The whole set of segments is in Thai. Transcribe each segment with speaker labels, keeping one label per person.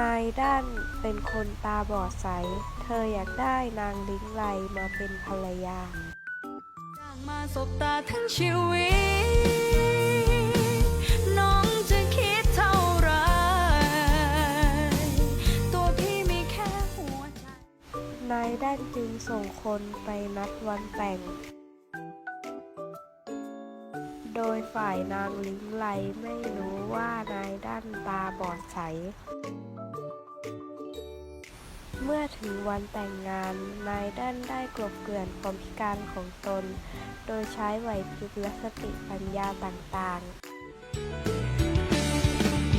Speaker 1: นายด้านเป็นคนตาบอดใส เธออยากได้นางลิงไลมาเป็นภรรยา
Speaker 2: จากมาสบตาทั้งชีวิต น้องจะคิดเท่าไร ตัวพี่มีแค่หัวใจ
Speaker 1: นายด้านจึงส่งคนไปนัดวันแต่ง โดยฝ่ายนางลิงไลไม่รู้ว่านายด้านตาบอดใส เมื่อถึงวันแต่งงาน นายด้านได้กลบเกลื่อนความพิการของตน โดยใช้ไหวพริบและสติปัญญาต่างๆ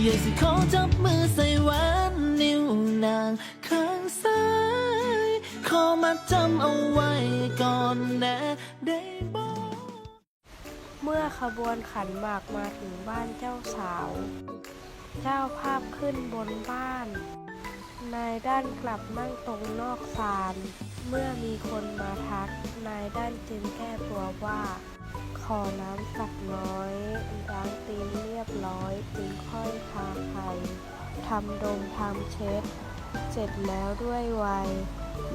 Speaker 3: อยากจะขอจับมือใส่แหวนนิ้วนางข้างซ้าย ขอมาจำเอาไว้ก่อนนะได้อ
Speaker 1: เมื่อขบวนขันหมากมาถึงบ้านเจ้าสาว เจ้าภาพขึ้นบนบ้าน นายด้านกลับนั่งตรงนอกศาล เมื่อมีคนมาทัก นายด้านจึงแก้ตัวว่า ขอน้ำสักน้อยล้างตีนเรียบร้อยจึงค่อยทาไข่ทำดมทำเช็ด เสร็จแล้วด้วยไว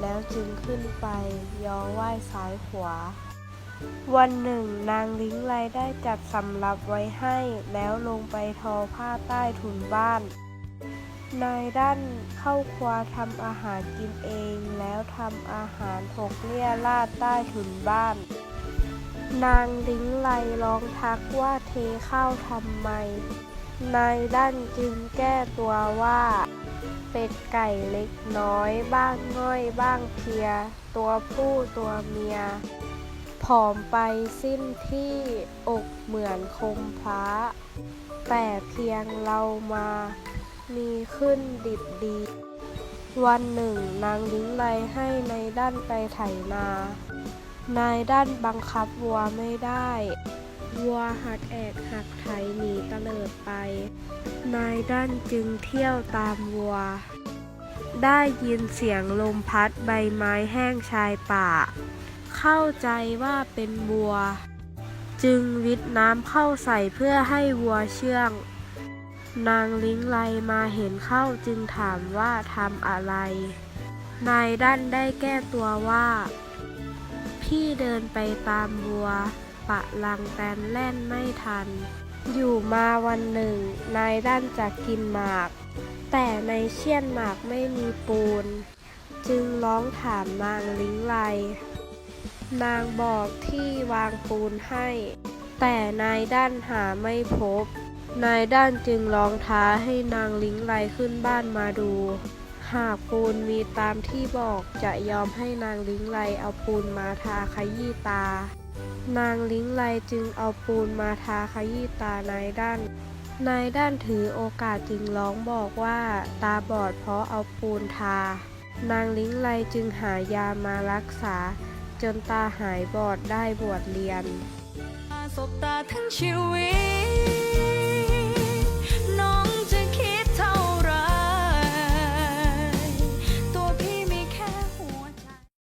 Speaker 1: แล้วจึงขึ้นไปย้อไหว้ซ้ายขวา วันหนึ่งนางลิงไลได้จัดสำรับไว้ให้ แล้วลงไปทอผ้าใต้ถุนบ้าน นายด้านเข้าครัวทำอาหารกินเอง แล้วทำอาหารหกเลี่ยราดใต้ถุนบ้าน นางลิงไลร้องทักว่าเทข้าวทำไม นายด้านจึงแก้ตัวว่าเป็ดไก่เล็กน้อย บ้างง่อยบ้างเพีย ตัวผู้ตัวเมีย ผอมไปสิ้นที่อกเหมือนคมพระแต่เพียงเรามา มีขึ้นดิบดี วันหนึ่งนางลิ้งไลให้ในด้านไปไถนา นายด้านบังคับวัวไม่ได้ วัวหักแอกหักไถหนีเตลิดไป นายด้านจึงเที่ยวตามวัว ได้ยินเสียงลมพัดใบไม้แห้งชายป่า เข้าใจว่าเป็นวัว จึงวิดน้ำเข้าใส่เพื่อให้วัวเชื่อง นางลิงไลมาเห็นเข้าจึงถามว่าทำอะไร นายด้านได้แก้ตัวว่า พี่เดินไปตามวัว ปะลังแตนแล่นไม่ทัน อยู่มาวันหนึ่ง นายด้านจะกินหมาก แต่ในเชี่ยนหมากไม่มีปูนจึงร้องถามนางลิงไล นางบอกที่วางปูนให้ แต่นายด้านหาไม่พบ นายด้านจึงลองท้าให้นางลิงไลขึ้นบ้านมาดู หากปูนมีตามที่บอกจะยอมให้นางลิงไลเอาปูนมาทาขยี้ตา นางลิงไลจึงเอาปูนมาทาขยี้ตานายด้านนายด้านถือโอกาสจึงร้องบอกว่าตาบอดเพราะเอาปูนทา นางลิงไลจึงหายามารักษา จนตาหายบอดได้บวชเรียน
Speaker 2: สบตาทั้งชีวิต